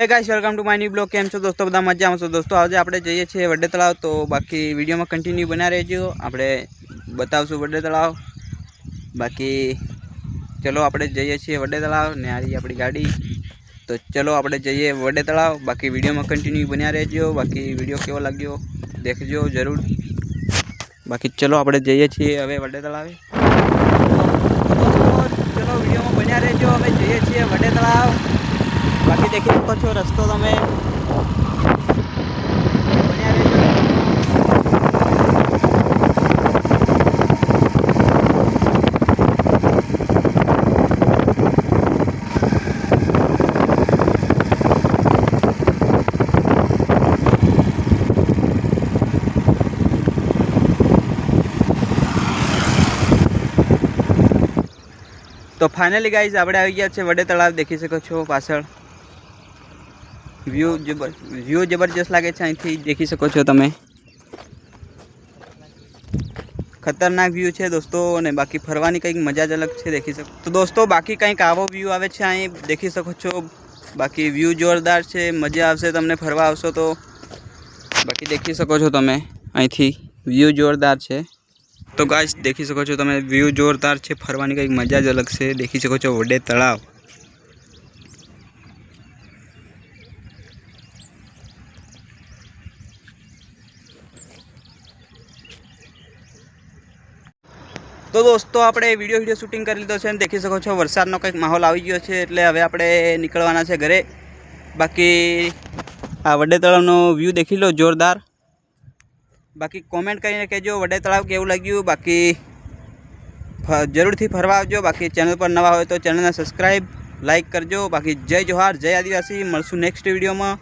Hey guys welcome to my new blog કેમ છો દોસ્તો? બધા મજામાં છો દોસ્તો? આજે આપણે જઈએ છીએ વડે તળાવ. તો બાકી વિડીયોમાં કન્ટિન્યુ બના રહેજો. આપણે બતાવશું વડે તળાવ. બાકી ચલો આપણે જઈએ છીએ વડે તળાવ ને આ રહી આપણી ગાડી. તો ચલો આપણે જઈએ વડે તળાવ. બાકી વિડીયોમાં કન્ટિન્યુ બન્યા રહેજો. બાકી વીડિયો કેવો લાગ્યો દેખજો જરૂર. બાકી ચલો આપણે જઈએ છીએ હવે વડે તળાવે. ચલો વિડીયોમાં બન્યા રહેજો અમે જઈએ છીએ વડે તળાવ બાકી દેખી શકો છો, રસ્તો તમે તો ફાઇનલી ગાઈઝ આપણે આવી ગયા છે વડે તળાવ. દેખી શકો છો પાછળ. વ્યૂ જબર વ્યૂ જબરજસ્ત લાગે છે, અહીંથી દેખી શકો છો તમે. ખતરનાક વ્યૂ છે દોસ્તો, અને બાકી ફરવાની કંઈક મજા જ અલગ છે, દેખી શકો. તો દોસ્તો, બાકી કંઈક આવો વ્યૂ આવે છે, અહીં દેખી શકો છો. બાકી વ્યૂ જોરદાર છે, મજા આવશે તમને ફરવા આવશો તો. બાકી દેખી શકો છો તમે, અહીંથી વ્યૂ જોરદાર છે. તો ગાઈસ દેખી શકો છો તમે વ્યૂ જોરદાર છે, ફરવાની કંઈક મજા જ અલગ છે, દેખી શકો છો, વડે તળાવ. તો દોસ્તો, આપણે વીડિયો વીડિયો શૂટિંગ કરી લીધો છે અને દેખી શકો છો વરસાદનો કંઈક માહોલ આવી ગયો છે, એટલે હવે આપણે નીકળવાના છે ઘરે. બાકી આ વડે તળાવનો વ્યૂ દેખી લો જોરદાર. બાકી કોમેન્ટ કરીને કહેજો વડે તળાવ કેવું લાગ્યું. બાકી જરૂરથી ફરવા આવજો બાકી ચેનલ પર નવા હોય તો ચેનલને સબસ્ક્રાઈબ લાઈક કરજો. બાકી જય જોહાર, જય આદિવાસી. મળશું નેક્સ્ટ વિડીયોમાં